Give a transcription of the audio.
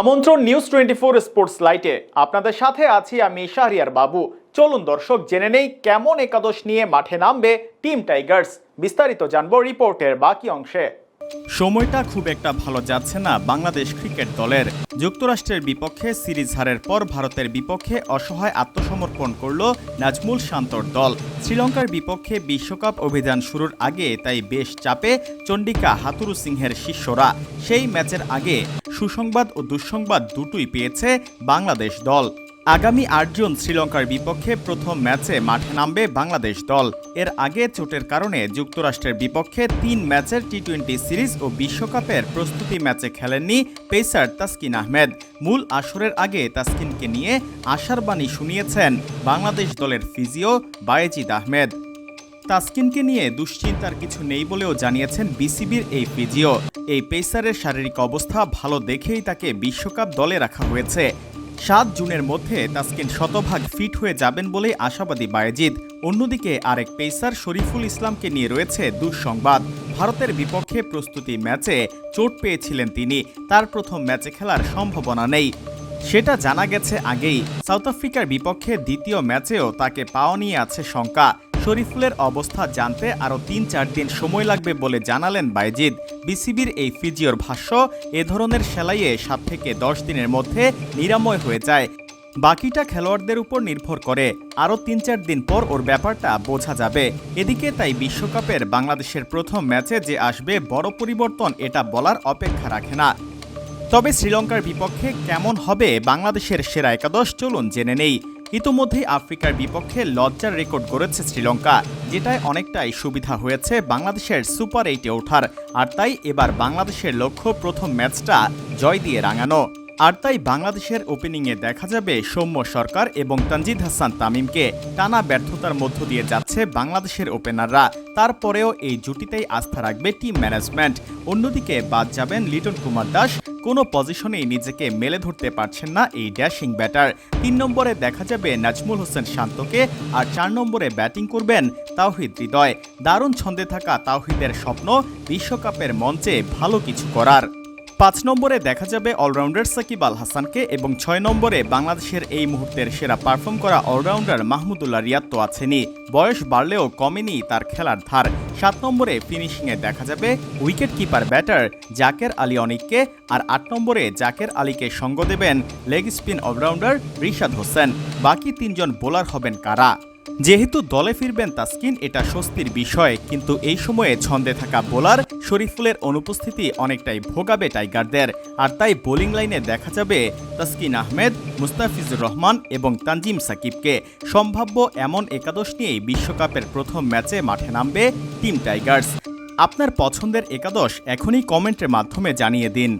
আমন্ত্রণ news twenty four sports লাইটে আপনাদের সাথে আছি আমি শাহরিয়ার বাবু। চলুন দর্শক, জেনে নেই কেমন একাদশ নিয়ে মাঠে নামবে টিম টাইগার্স বিস্তারিত জানব রিপোর্টের বাকি অংশে। সময়টা খুব একটা ভালো যাচ্ছে না বাংলাদেশ ক্রিকেট দলের। যুক্তরাষ্ট্রের বিপক্ষে সিরিজ হারের পর ভারতের বিপক্ষে অসহায় আত্মসমর্পণ করল নাজমুল শান্তর দল। শ্রীলঙ্কার বিপক্ষে বিশ্বকাপ অভিযান শুরুর আগে তাই বেশ চাপে চণ্ডিকা হাতুরু সিংহের শিষ্যরা। সেই ম্যাচের আগে সুসংবাদ ও দুঃসংবাদ দুটোই পেয়েছে বাংলাদেশ দল। আগামী আটজন শ্রীলঙ্কার বিপক্ষে প্রথম ম্যাচে মাঠে নামবে বাংলাদেশ দল। এর আগে চোটের কারণে যুক্তরাষ্ট্রের বিপক্ষে তিন ম্যাচের টি টোয়েন্টি সিরিজ ও বিশ্বকাপের প্রস্তুতি ম্যাচে খেলেননি পেসার তাসকিন আহমেদ। মূল আসরের আগে তাসকিনকে নিয়ে আশার বাণী শুনিয়েছেন বাংলাদেশ দলের ফিজিও বায়েজিদ আহমেদ। তাসকিনকে নিয়ে দুশ্চিন্তার কিছু নেই বলেও জানিয়েছেন বিসিবির এই ফিজিও। এই পেসারের শারীরিক অবস্থা ভালো দেখেই তাকে বিশ্বকাপ দলে রাখা হয়েছে। সাত জুনের মধ্যে তাসকিন শতভাগ ফিট হয়ে যাবেন বলেই আশাবাদী বায়েজিদ। অন্যদিকে আরেক পেসার শরীফুল ইসলামকে নিয়ে রয়েছে দুঃসংবাদ। ভারতের বিপক্ষে প্রস্তুতি ম্যাচে চোট পেয়েছিলেন তিনি। তার প্রথম ম্যাচে খেলার সম্ভাবনা নেই। সেটা জানা গেছে আগেই। সাউথ আফ্রিকার বিপক্ষে দ্বিতীয় ম্যাচেও তাকে পাওয়া নিয়ে আছে শঙ্কা। শরীফুলের অবস্থা জানতে আরও তিন চার দিন সময় লাগবে বলে জানালেন বাইজিদ বিসিবির এই ফিজিওর ভাষ্য, এ ধরনের সেলাইয়ে সাত থেকে দশ দিনের মধ্যে নিরাময় হয়ে যায়। বাকিটা খেলোয়াড়দের উপর নির্ভর করে। আরও তিন চার দিন পর ওর ব্যাপারটা বোঝা যাবে। এদিকে তাই বিশ্বকাপের বাংলাদেশের প্রথম ম্যাচে যে আসবে, বড় পরিবর্তন এটা বলার অপেক্ষা রাখে না। তবে শ্রীলঙ্কার বিপক্ষে কেমন হবে বাংলাদেশের সেরা একাদশ চলুন জেনে নেই। ইতোমধ্যেই আফ্রিকার বিপক্ষে লজ্জার রেকর্ড করেছে শ্রীলঙ্কা, যেটায় অনেকটাই সুবিধা হয়েছে বাংলাদেশের সুপার এইটে ওঠার, আর তাই এবার বাংলাদেশের লক্ষ্য প্রথম ম্যাচটা জয় দিয়ে রাঙানো। আর তাই বাংলাদেশের ওপেনিংয়ে দেখা যাবে সৌম্য সরকার এবং তানজিদ হাসান তামিমকে। টানা ব্যর্থতার মধ্য দিয়ে যাচ্ছে বাংলাদেশের ওপেনাররা। তারপরেও এই জুটিতেই আস্থা রাখবে টিম ম্যানেজমেন্ট। অন্যদিকে বাদ যাবেন লিটন কুমার দাস কোনো পজিশনেই নিজেকে মেলে ধরতে পারছেন না এই ড্যাশিং ব্যাটার। তিন নম্বরে দেখা যাবে নাজমুল হোসেন শান্তকে আর চার নম্বরে ব্যাটিং করবেন তাওহিদ হৃদয়। দারুণ ছন্দে থাকা তাওহিদের স্বপ্ন বিশ্বকাপের মঞ্চে ভালো কিছু করার। পাঁচ নম্বরে দেখা যাবে অলরাউন্ডার সাকিব আল হাসানকে এবং ছয় নম্বরে বাংলাদেশের এই মুহূর্তের সেরা পারফর্ম করা অলরাউন্ডার মাহমুদুল্লাহ রিয়াদ তো বয়স বাড়লেও কমেনি তার খেলার ধার। সাত নম্বরে ফিনিশিংয়ে দেখা যাবে wicket keeper batter Jaker Ali অনিককে আর আট নম্বরে জাকের আলীকে সঙ্গ দেবেন leg spin allrounder Rishad Hossain. বাকি তিনজন বোলার হবেন কারা? যেহেতু দলে ফিরবেন তাসকিন, এটা স্বস্তির বিষয়, কিন্তু এই সময়ে ছন্দে থাকা বোলার শরীফুলের অনুপস্থিতি অনেকটাই ভোগাবে টাইগারদের। আর তাই বোলিং লাইনে দেখা যাবে তাসকিন আহমেদ, মুস্তাফিজুর রহমান এবং তানজিম সাকিবকে। সম্ভাব্য এমন একাদশ নিয়েই বিশ্বকাপের প্রথম ম্যাচে মাঠে নামবে টিম টাইগার্স। আপনার পছন্দের একাদশ এখনই কমেন্টের মাধ্যমে জানিয়ে দিন।